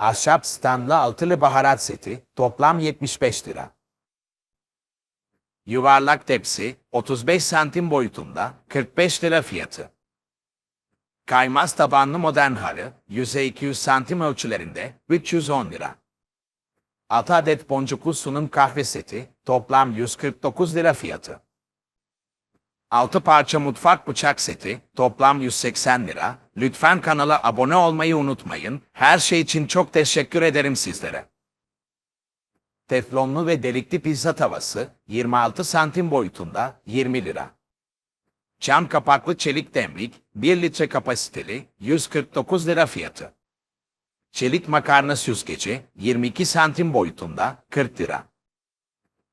Ahşap standlı altılı baharat seti toplam 75 lira. Yuvarlak tepsi 35 santim boyutunda 45 lira fiyatı. Kaymaz tabanlı modern halı yüzey 200 santim ölçülerinde 310 lira. 6 adet boncuklu sunum kahve seti toplam 149 lira fiyatı. 6 parça mutfak bıçak seti toplam 180 lira. Lütfen kanala abone olmayı unutmayın. Her şey için çok teşekkür ederim sizlere. Teflonlu ve delikli pizza tavası 26 santim boyutunda 20 lira. Cam kapaklı çelik demlik 1 litre kapasiteli 149 lira fiyatı. Çelik makarna süzgeci 22 santim boyutunda 40 lira.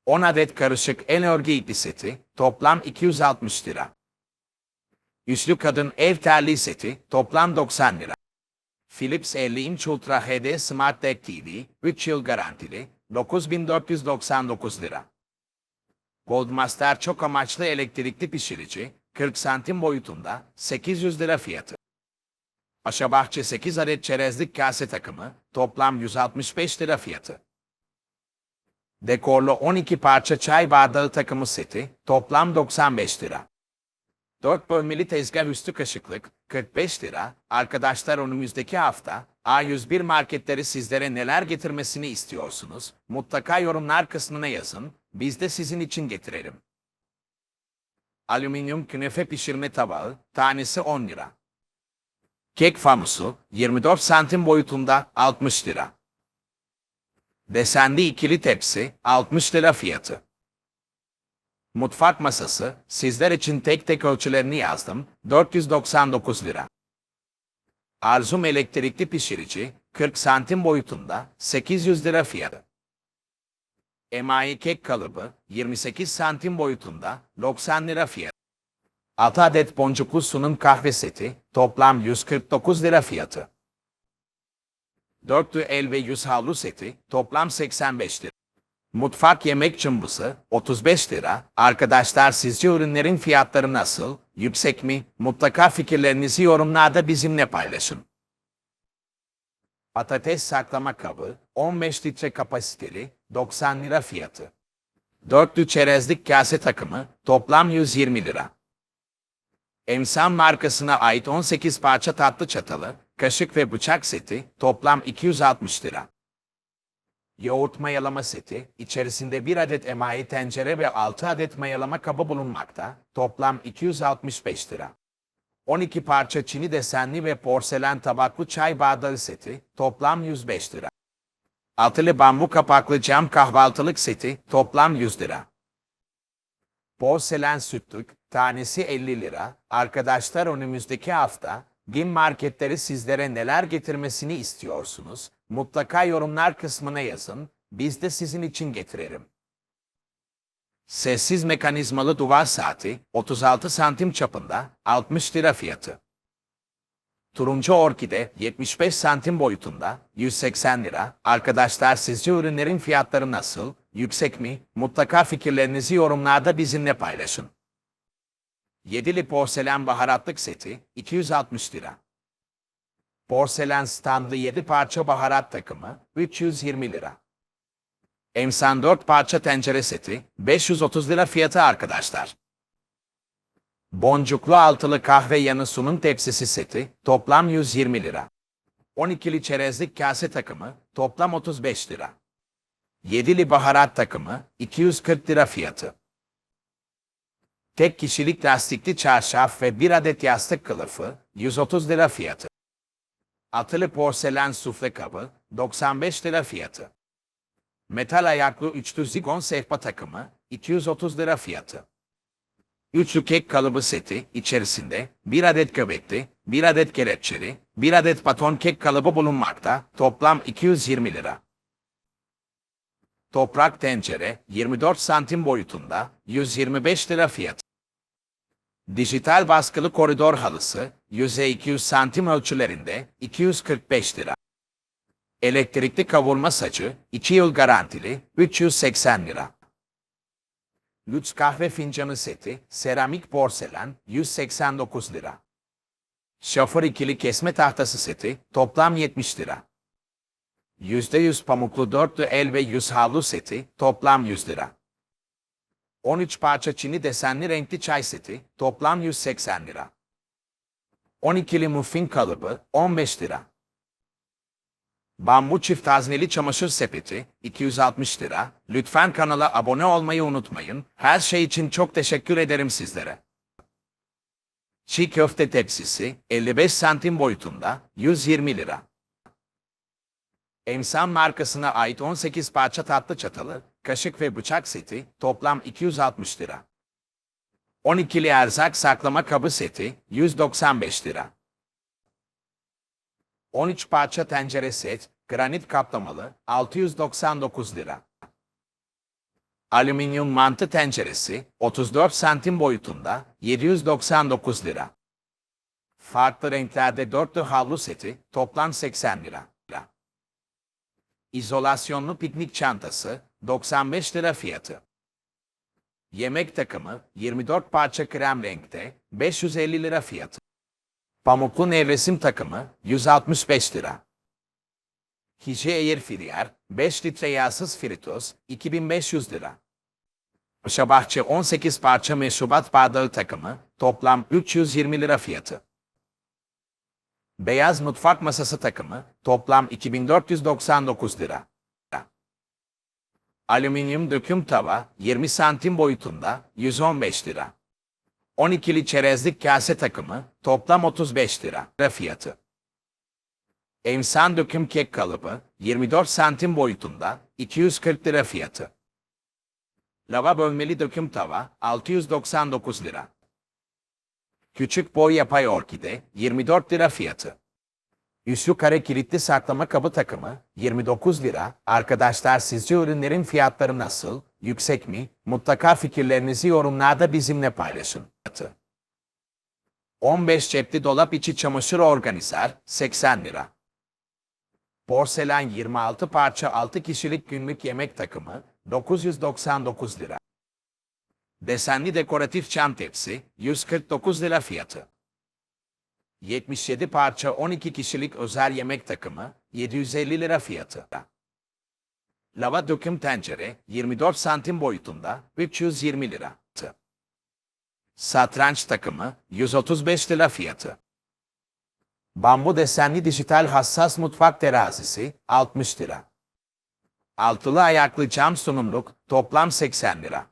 10 adet karışık örgü ipi seti toplam 260 lira. Üçlü kadın ev terliği seti toplam 90 lira. Philips 50 inç Ultra HD Smart Deck TV 3 yıl garantili 9499 lira. Goldmaster çok amaçlı elektrikli pişirici 40 santim boyutunda 800 lira fiyatı. Aşabahçe 8 adet çerezlik kase takımı toplam 165 lira fiyatı. Dekorlu 12 parça çay bardağı takımı seti toplam 95 lira. 4 bölmeli tezgah üstü kaşıklık 45 lira. Arkadaşlar önümüzdeki hafta A101 marketleri sizlere neler getirmesini istiyorsunuz? Mutlaka yorumlar kısmına yazın. Biz de sizin için getirelim. Alüminyum künefe pişirme tabağı tanesi 10 lira. Kek famusu 24 santim boyutunda 60 lira. Desenli ikili tepsi 60 lira fiyatı. Mutfak masası sizler için tek tek ölçülerini yazdım 499 lira. Arzum elektrikli pişirici 40 santim boyutunda 800 lira fiyatı. Emayi kek kalıbı 28 santim boyutunda 90 lira fiyatı. 6 adet boncuklu sunum kahve seti toplam 149 lira fiyatı. Dörtlü el ve yüz havlu seti toplam 85 lira. Mutfak yemek cımbızı 35 lira. Arkadaşlar sizce ürünlerin fiyatları nasıl? Yüksek mi? Mutlaka fikirlerinizi yorumlarda bizimle paylaşın. Patates saklama kabı 15 litre kapasiteli 90 lira fiyatı. Dörtlü çerezlik kase takımı toplam 120 lira. Emsan markasına ait 18 parça tatlı çatalı, kaşık ve bıçak seti toplam 260 lira. Yoğurt mayalama seti, içerisinde 1 adet emayi tencere ve 6 adet mayalama kabı bulunmakta, toplam 265 lira. 12 parça çini desenli ve porselen tabaklı çay bardağı seti, toplam 105 lira. Altılı bambu kapaklı cam kahvaltılık seti, toplam 100 lira. Porselen sütlük, tanesi 50 lira. Arkadaşlar önümüzdeki hafta BİM marketleri sizlere neler getirmesini istiyorsunuz? Mutlaka yorumlar kısmına yazın. Biz de sizin için getirelim. Sessiz mekanizmalı duvar saati 36 santim çapında 60 lira fiyatı. Turuncu orkide 75 santim boyutunda 180 lira. Arkadaşlar sizce ürünlerin fiyatları nasıl? Yüksek mi? Mutlaka fikirlerinizi yorumlarda bizimle paylaşın. Yedili porselen baharatlık seti 260 lira. Porselen standlı 7 parça baharat takımı 320 lira. Emsan 4 parça tencere seti 530 lira fiyatı arkadaşlar. Boncuklu altılı kahve yanı sunum tepsisi seti toplam 120 lira. 12'li çerezlik kase takımı toplam 35 lira. 7'li baharat takımı 240 lira fiyatı. Tek kişilik lastikli çarşaf ve bir adet yastık kılıfı 130 lira fiyatı. Atılı porselen sufle kabı 95 lira fiyatı. Metal ayaklı üçlü zigon sehpa takımı 230 lira fiyatı. Üçlü kek kalıbı seti içerisinde bir adet göbekli, bir adet kelepçeli, bir adet baton kek kalıbı bulunmakta toplam 220 lira. Toprak tencere 24 santim boyutunda 125 lira fiyatı. Dijital baskılı koridor halısı yüzey 200 santim ölçülerinde 245 lira. Elektrikli kavurma sacı 2 yıl garantili 380 lira. Lüks kahve fincanı seti seramik porselen 189 lira. Şoför ikili kesme tahtası seti toplam 70 lira. %100 pamuklu dörtlü el ve yüz havlu seti, toplam 100 lira. 13 parça çini desenli renkli çay seti, toplam 180 lira. 12'li muffin kalıbı, 15 lira. Bambu çift hazneli çamaşır sepeti, 260 lira. Lütfen kanala abone olmayı unutmayın. Her şey için çok teşekkür ederim sizlere. Çiğ köfte tepsisi, 55 santim boyutunda, 120 lira. Emsan markasına ait 18 parça tatlı çatalı, kaşık ve bıçak seti, toplam 260 lira. 12'li erzak saklama kabı seti, 195 lira. 13 parça tencere set, granit kaplamalı, 699 lira. Alüminyum mantı tenceresi, 34 santim boyutunda, 799 lira. Farklı renklerde dörtlü havlu seti, toplam 80 lira. İzolasyonlu piknik çantası, 95 lira fiyatı. Yemek takımı, 24 parça krem renkte, 550 lira fiyatı. Pamuklu nevresim takımı 165 lira. Hije Air Fryer 5 litre yağsız fritöz 2500 lira. Paşabahçe 18 parça meşrubat bardağı takımı toplam 320 lira fiyatı. Beyaz mutfak masası takımı toplam 2499 lira. Alüminyum döküm tava 20 santim boyutunda 115 lira. 12'li çerezlik kase takımı toplam 35 lira fiyatı. Emsan döküm kek kalıbı 24 santim boyutunda 240 lira fiyatı. Lava bölmeli döküm tava 699 lira. Küçük boy yapay orkide 24 lira fiyatı. Üslü kare kilitli saklama kabı takımı 29 lira. Arkadaşlar sizce ürünlerin fiyatları nasıl? Yüksek mi? Mutlaka fikirlerinizi yorumlarda bizimle paylaşın. 15 cepli dolap içi çamaşır organizer 80 lira. Porselen 26 parça 6 kişilik günlük yemek takımı 999 lira. Desenli dekoratif çam tepsi 149 lira fiyatı. 77 parça 12 kişilik özel yemek takımı 750 lira fiyatı. Lava döküm tencere 24 santim boyutunda 320 lira. Satranç takımı 135 lira fiyatı. Bambu desenli dijital hassas mutfak terazisi 60 lira. Altılı ayaklı cam sunumluk toplam 80 lira.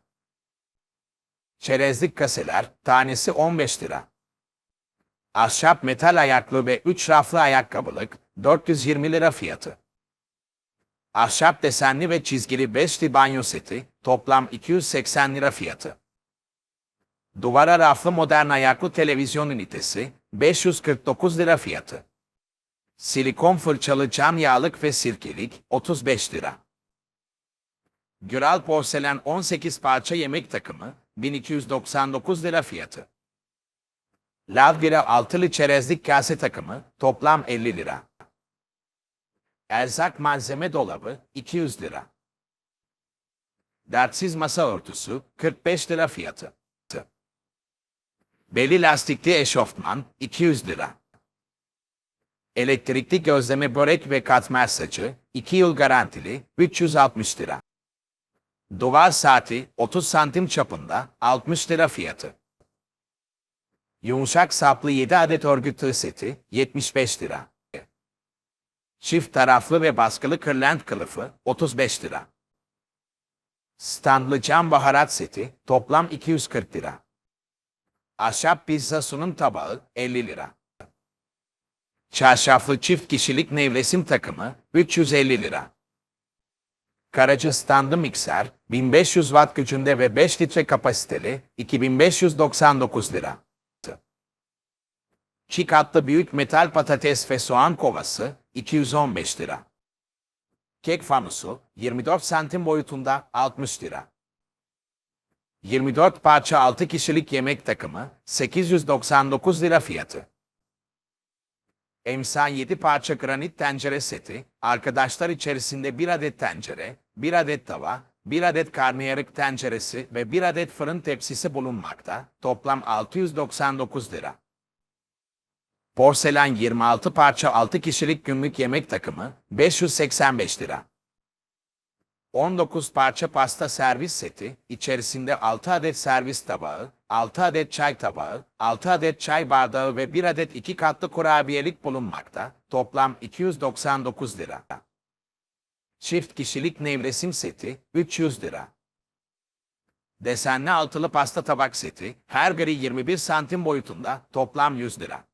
Çerezlik kaseler tanesi 15 lira. Ahşap metal ayaklı ve 3 raflı ayakkabılık 420 lira fiyatı. Ahşap desenli ve çizgili beşli banyo seti toplam 280 lira fiyatı. Duvara raflı modern ayaklı televizyon ünitesi 549 lira fiyatı. Silikon fırçalı cam yağlık ve sirkelik 35 lira. Güral porselen 18 parça yemek takımı 1299 lira fiyatı. Lavgira altılı çerezlik kase takımı toplam 50 lira. Erzak malzeme dolabı 200 lira. Dertsiz masa örtüsü 45 lira fiyatı. Beli lastikli eşofman 200 lira. Elektrikli gözleme börek ve katmer saçı 2 yıl garantili 360 lira. Duvar saati 30 santim çapında 60 lira fiyatı. Yumuşak saplı 7 adet örgü tığ seti 75 lira. Çift taraflı ve baskılı kırlent kılıfı 35 lira. Standlı cam baharat seti toplam 240 lira. Ahşap pizza sunum tabağı 50 lira. Çarşaflı çift kişilik nevresim takımı 350 lira. Karacı standı mikser 1500 watt gücünde ve 5 litre kapasiteli 2599 lira. Çiğ katlı büyük metal patates ve soğan kovası 215 lira. Kek fanusu 24 santim boyutunda 60 lira. 24 parça 6 kişilik yemek takımı 899 lira fiyatı. Emsan 7 parça granit tencere seti, arkadaşlar içerisinde 1 adet tencere, 1 adet tava, 1 adet karnıyarık tenceresi ve 1 adet fırın tepsisi bulunmakta, toplam 699 lira. Porselen 26 parça 6 kişilik günlük yemek takımı 585 lira. 19 parça pasta servis seti, içerisinde 6 adet servis tabağı, 6 adet çay tabağı, 6 adet çay bardağı ve 1 adet 2 katlı kurabiyelik bulunmakta. Toplam 299 lira. Çift kişilik nevresim seti 300 lira. Desenli altılı pasta tabak seti, her biri 21 santim boyutunda, toplam 100 lira.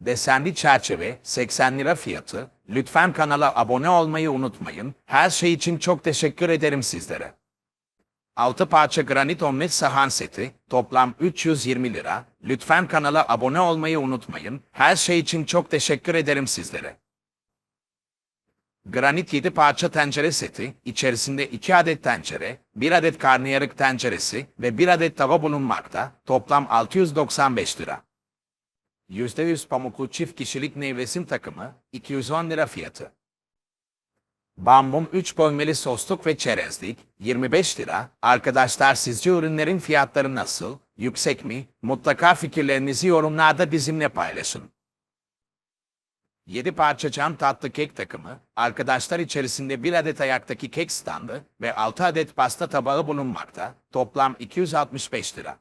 Desenli çerçeve 80 lira fiyatı. Lütfen kanala abone olmayı unutmayın. Her şey için çok teşekkür ederim sizlere. 6 parça granit omlet sahan seti toplam 320 lira. Lütfen kanala abone olmayı unutmayın. Her şey için çok teşekkür ederim sizlere. Granit 7 parça tencere seti, içerisinde 2 adet tencere, 1 adet karnıyarık tenceresi ve 1 adet tava bulunmakta, toplam 695 lira. %100 pamuklu çift kişilik nevresim takımı, 210 lira fiyatı. Bambum 3 bölmeli sosluk ve çerezlik, 25 lira. Arkadaşlar sizce ürünlerin fiyatları nasıl? Yüksek mi? Mutlaka fikirlerinizi yorumlarda bizimle paylaşın. 7 parça cam tatlı kek takımı, arkadaşlar içerisinde 1 adet ayaktaki kek standı ve 6 adet pasta tabağı bulunmakta, toplam 265 lira.